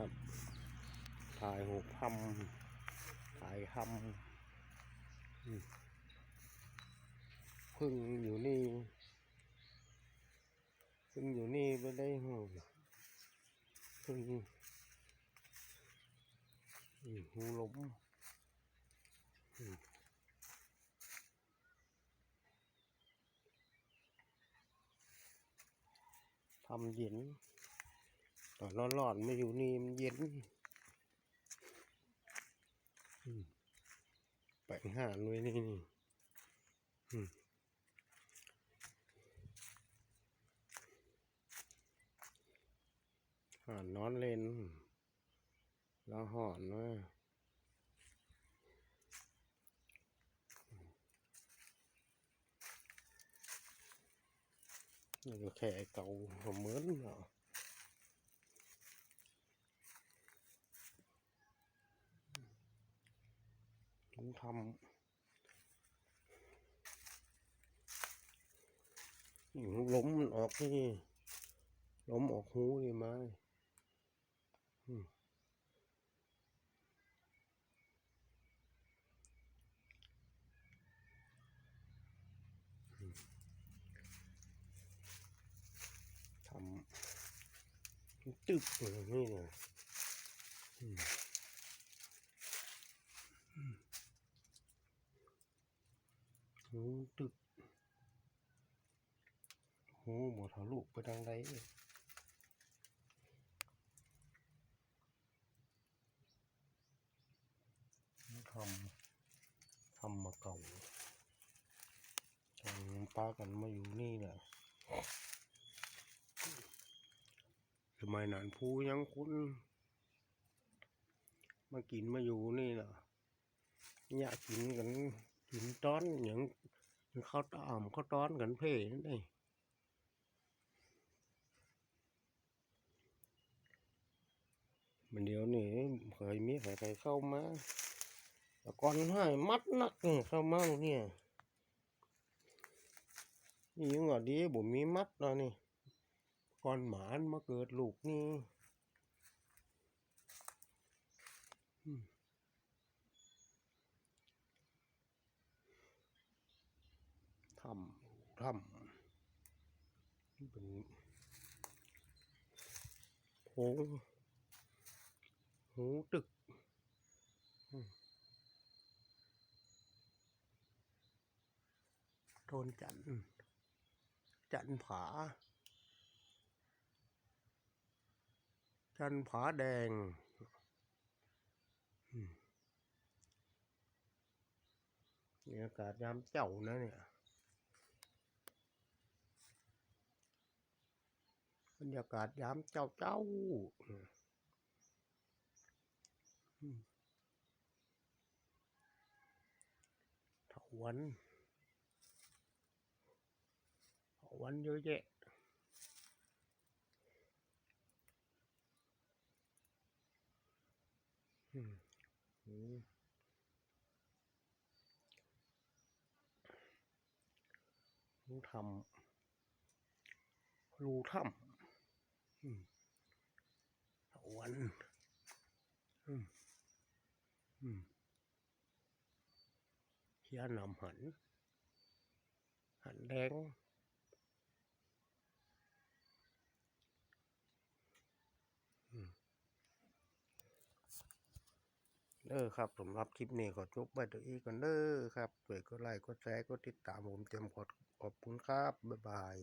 ครับ ถ่ายหูพำถ่ายทำพึ่งอยู่นี่พึ่งอยู่นี่ไม่ได้หูพึ่งหูหล้มอืมทำเย็น ตอนร้อนๆมาอยู่นี่มันเย็นแปลงห่านไว้นี่นี่ห่านนอนเล่นแล้วห่อนว่านี่ก็แค่เก่าเหมือนเนาะ ผมทำนี่ล้มมันออกนี่ล้มออกหูนี่ไหมอือืมทำตึบอย่างนี่นะอื หูตึก หูหมดทะลุไปทางใดทำทำมาเก่าทางป้ากันมาอยู่นี่นะสมัยนั้นผู้ยังคุณมากินมาอยู่นี่นะอยากกินกันกินต้อนอย่าง เขาตอมเขาต้อนกันเพ่นั่นเองมันเดี๋ยวนี้เคยมีใครๆเข้ามาแต่ก่อนให้มัดนักนี่เข้ามาเนี่ยนี่ยังว่าดีผมมีมัดแล้วนี่ก่อนหมานมาเกิดลูกนี่ ทำทำนี่เป็นโหงหูตึกอืมโทนจันทร์จันทร์ผา จันทร์ผาแดงอืมนี่อากาศยามเจ้านะเนี่ย บรรยากาศยามเจ้าเจ้าเถาวันเถาวันเยอะแยะอืมอืมรู้ทำรู้ถ้ำ วันอืมอืมเขียนำหัน หันแดงเด้อครับสำหรับคลิปนี้ขอจบไปตัวอีกก่อนเด้อครับช่วยกดไลค์กดแชร์กดติดตามผมเต็มขอขอบคุณครับ บ๊ายบาย